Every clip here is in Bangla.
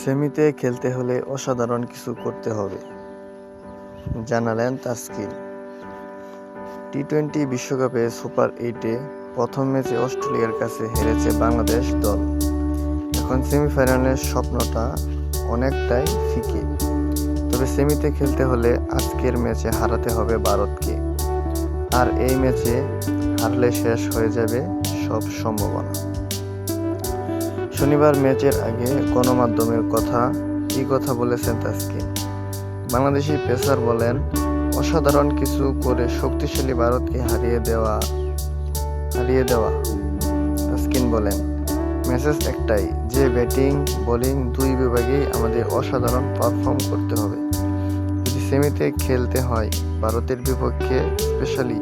সেমিতে খেলতে হলে অসাধারণ কিছু করতে হবে। জানালেন তাসকিন। টি টোয়েন্টি বিশ্বকাপে সুপার এইটে প্রথম ম্যাচে অস্ট্রেলিয়ার কাছে হেরেছে বাংলাদেশ দল। এখন সেমিফাইনালের স্বপ্নটা অনেকটাই ফিকে। তবে সেমিতে খেলতে হলে আজকের ম্যাচে হারাতে হবে ভারতকে। আর এই ম্যাচে হারলে শেষ হয়ে যাবে সব সম্ভাবনা। শনিবার ম্যাচের আগে গণমাধ্যমের কথা, কি কথা বলেছেন তাসকিন? বাংলাদেশি পেসার বলেন, অসাধারণ কিছু করে শক্তিশালী ভারতকে হারিয়ে দেওয়া হারিয়ে দেওয়া। তাসকিন বলেন, মেসেজ একটাই, যে ব্যাটিং, বোলিং দুই বিভাগেই আমাদের অসাধারণ পারফর্ম করতে হবে। যদি সেমিতে খেলতে হয়, ভারতের বিপক্ষে স্পেশালি,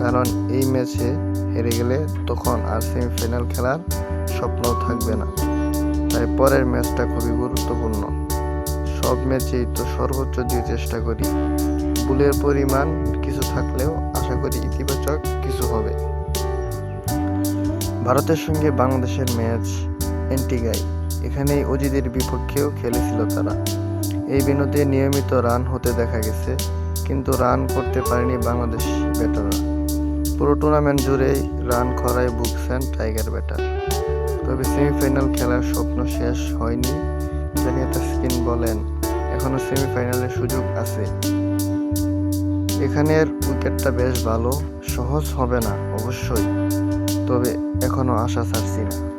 কারণ এই ম্যাচে হেরে গেলে তখন আর সেমিফাইনাল খেলার স্বপ্ন থাকবে না। তাই পরের ম্যাচটা খুবই গুরুত্বপূর্ণ। সব ম্যাচেই তো সর্বোচ্চ দিয়ে চেষ্টা করি। ভুলের পরিমাণ কিছু থাকলেও আশা করি ইতিবাচক কিছু হবে। ভারতের সঙ্গে বাংলাদেশের ম্যাচ এন্টিগাই। এখানেই অজিদের বিপক্ষেও খেলেছিল তারা। এই বিনোদে নিয়মিত রান হতে দেখা গেছে, কিন্তু রান করতে পারেনি বাংলাদেশ ব্যাটাররা। পুরো টুর্নামেন্ট জুড়েই রান খরায় ভুগছেন টাইগার ব্যাটার তবে সেমিফাইনাল খেলার স্বপ্ন শেষ হয়নি জানিয়ে তাসকিন বলেন এখনও সেমিফাইনালের সুযোগ আছে। এখানের উইকেটটা বেশ ভালো, সহজ হবে না, অবশ্যই। তবে এখনও আশা ছাড়ছি না।